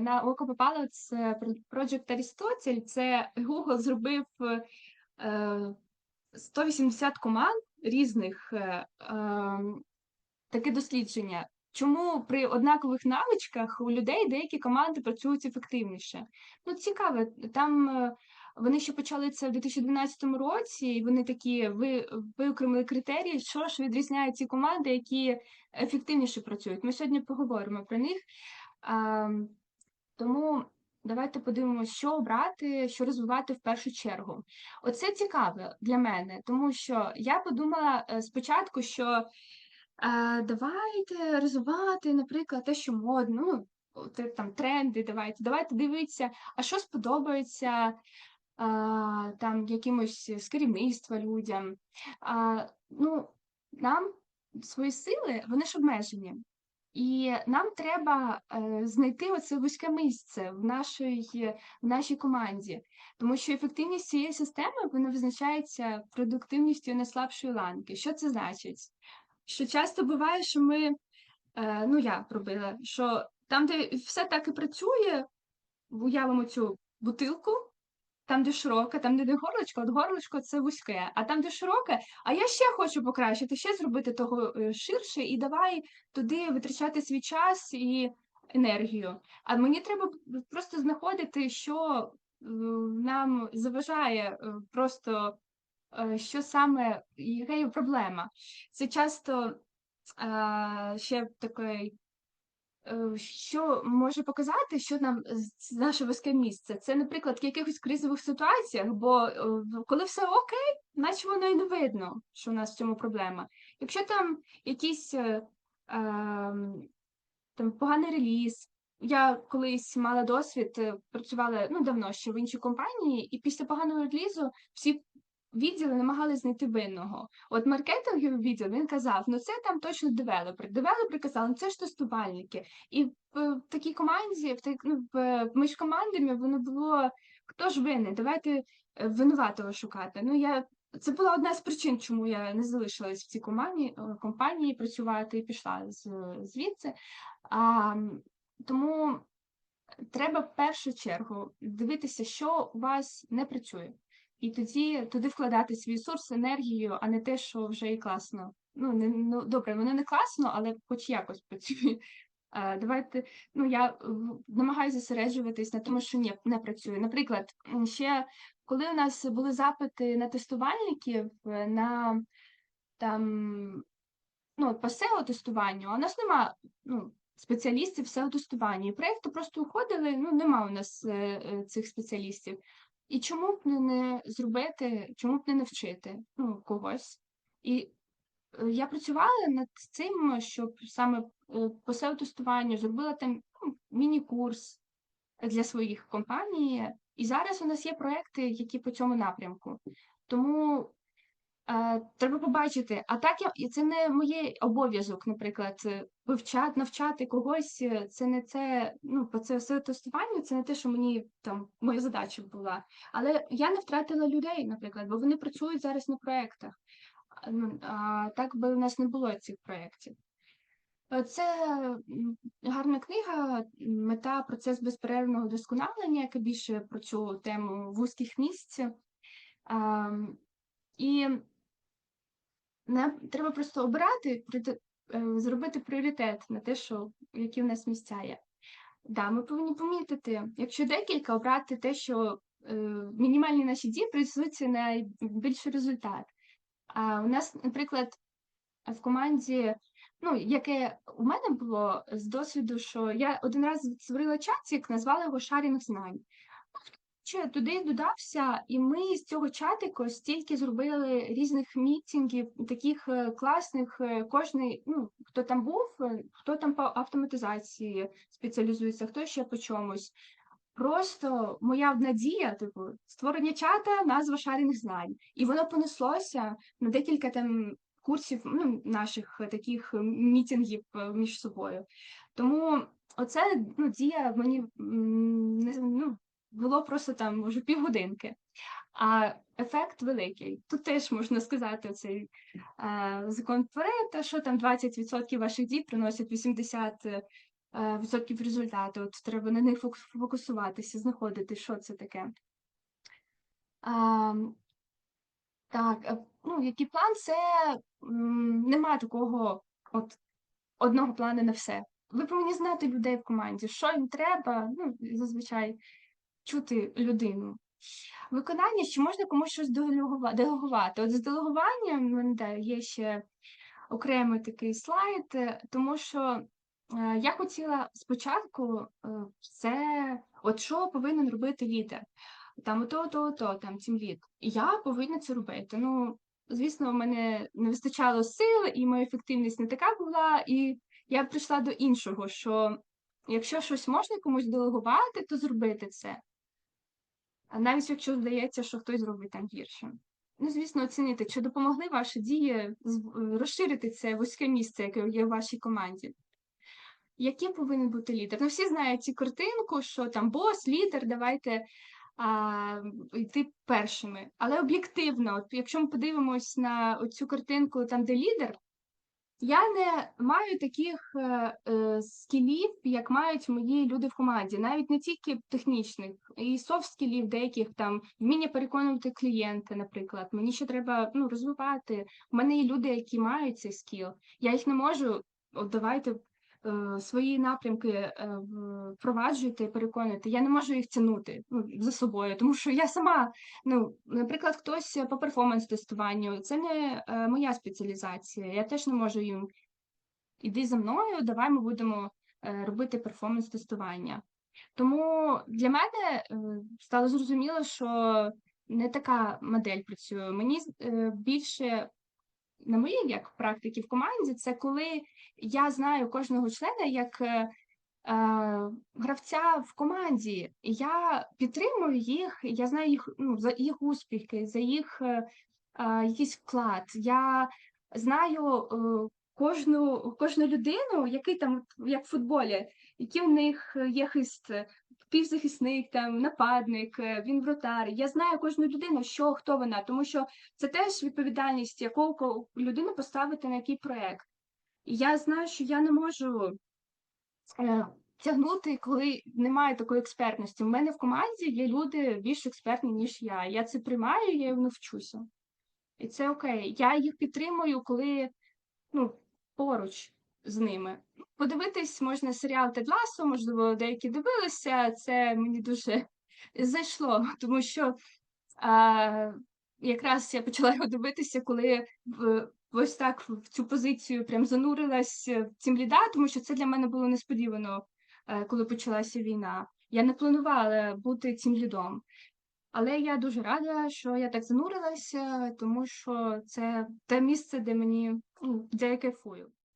на око попало це Project Арістотель. Це Google зробив е, 180 команд різних е, ем, таке дослідження. Чому при однакових навичках у людей деякі команди працюють ефективніше? Ну, цікаво, там е, вони ще почали це в 2012 році, і вони такі ви виокремили критерії, що ж відрізняє ці команди, які ефективніше працюють. Ми сьогодні поговоримо про них. Тому давайте подивимося, що обрати, що розвивати в першу чергу. Це цікаве для мене, тому що я подумала е, спочатку, що а, давайте розвивати, наприклад, те, що модно, ну, там тренди, давайте, давайте дивитися, а що сподобається а, там якимось з керівництва людям. А, ну, Нам свої сили, вони ж обмежені. І нам треба е, знайти оце вузьке місце в нашій в нашій команді, тому що ефективність цієї системи вона визначається продуктивністю найслабшої ланки. Що це значить? Що часто буває, що ми, е, ну я пробила, що там, де все так і працює, уявимо цю бутилку, там, де широке, там, де не горлочко, от горлочко це вузьке, а там, де широке, а я ще хочу покращити, ще зробити того е, ширше, і давай туди витрачати свій час і енергію. А мені треба просто знаходити, що е, нам заважає е, просто, що саме яка є проблема. Це часто ще такий Е, що може показати, що нам наше вузьке місце? Це, наприклад, в якихось кризових ситуаціях, бо е, коли все окей, наче воно і не видно, що у нас в цьому проблема. Якщо там якийсь е, ем, там поганий реліз, я колись мала досвід, працювала ну давно ще в іншій компанії, і після поганого релізу всі відділи намагалися знайти винного. От маркетинговий відділ він казав, ну це там точно девелопер. Девелопери казали, ну це ж тестувальники. І в, такій команді, в, ну, в між командами воно було хто ж винний? Давайте е, винуватого шукати. Ну я це була одна з причин, чому я не залишилась в цій компанії е, компанії працювати і пішла з, звідси. А, Тому треба в першу чергу дивитися, що у вас не працює. І тоді туди вкладати свій ресурс, енергію, а не те, що вже і класно. Ну, не ну добре, воно не класно, але хоч якось працює. А, Давайте, ну я намагаюся зосереджуватись на тому, що ні, не працює. Наприклад, ще коли у нас були запити на тестувальників на там ну, по SEO-тестуванню, а у нас нема ну, спеціалістів SEO-тестування. І проєкти просто уходили, ну нема у нас е, е, цих спеціалістів. І чому б не, не зробити, чому б не навчити ну, когось? І е, я працювала над цим, щоб саме е, по SEO-тестуванню зробила там ну, міні-курс для своїх компаній. І зараз у нас є проекти, які по цьому напрямку. Тому треба побачити, а так я це не моє обов'язок, наприклад, е, вивчати, навчати когось. Е, це не це, ну по це все тестування, це не те, що мені там моя задача була. Але я не втратила людей, наприклад, бо вони працюють зараз на проєктах. Ну, а так би у нас не було цих проєктів. Це гарна книга, мета процес безперервного досконалення, яка більше про цю тему вузьких місць. І не треба просто обирати, е, зробити пріоритет на те, що які в нас місця є. Да, ми повинні помітити, якщо декілька обрати те, що е, мінімальні наші дії принесуть найбільший результат. А у нас, наприклад, в команді, ну, яке у мене було з досвіду, що я один раз створила чатик, назвала його шарінг знань. Ще туди додався, і ми з цього чатику стільки зробили різних мітингів, таких е, класних. Е, кожний, ну хто там був, е, хто там по автоматизації спеціалізується, хто ще по чомусь. Просто моя надія, типу, створення чата, назва шарінг знань, і воно понеслося на декілька там курсів ну, наших таких мітингів між собою. Тому оце ну, дія мені ну, було просто там може півгодинки. А ефект великий. Тут теж можна сказати цей е, закон Парета, що там 20% ваших дій приносять 80 е, результату. От треба на них фокусуватися, знаходити, що це таке. Ам, так, е, ну, який план це м, нема такого от одного плану на все. Ви повинні знати людей в команді, що їм треба, ну, зазвичай чути людину. Виконання, чи можна комусь щось делегува- делегувати. От з делегуванням мене є ще окремий такий слайд, е, тому що е, я хотіла спочатку е, це, от що повинен робити лідер. Там ото, то, то, там тім лід. І я повинна це робити. Ну, звісно, в мене не вистачало сил, і моя ефективність не така була. І я прийшла до іншого, що якщо щось можна комусь делегувати, то зробити це. Навіть якщо здається, що хтось зробить там гірше. Ну, звісно, оцінити, чи допомогли ваші дії розширити це вузьке місце, яке є в вашій команді. Яким повинен бути лідер? Ну, всі знають цю картинку, що там бос, лідер, давайте а, йти першими. Але об'єктивно, якщо ми подивимось на цю картинку, там, де лідер, я не маю таких е, е, скілів, як мають мої люди в команді, навіть не тільки технічних, і софт скілів, деяких там вміння переконувати клієнта, наприклад. Мені ще треба ну, розвивати. У мене є люди, які мають цей скіл. Я їх не можу. От давайте свої напрямки е, впроваджуйте переконуйте. Я не можу їх тягнути ну, за собою, тому що я сама, ну, наприклад, хтось по перформанс-тестуванню, це не е, моя спеціалізація. Я теж не можу їм іди за мною, давай ми будемо е, робити перформанс-тестування. Тому для мене е, стало зрозуміло, що не така модель працює. Мені е, більше на моїй як практиці в команді, це коли я знаю кожного члена як е, е, гравця в команді, я підтримую їх, я знаю їх ну, за їх успіхи, за їх е, е, якийсь вклад. Я знаю е, кожну, кожну людину, який там, як в футболі, які в них є хист, півзахисник, там нападник, е, він вратар. Я знаю кожну людину, що хто вона, тому що це теж відповідальність, яку ко- людину поставити на який проект. І я знаю, що я не можу е, тягнути, коли немає такої експертності. У мене в команді є люди більш експертні, ніж я. Я це приймаю, я навчуся. І це окей. Я їх підтримую, коли ну, поруч з ними. Подивитись можна серіал Тед Лассо, можливо, деякі дивилися. Це мені дуже зайшло, тому що а, якраз я почала його дивитися, коли в, ось так в цю позицію прям занурилась в цім ліда, тому що це для мене було несподівано, е, коли почалася війна. Я не планувала бути цим лідом. Але я дуже рада, що я так занурилася, тому що це те місце, де мені ну, де я кайфую.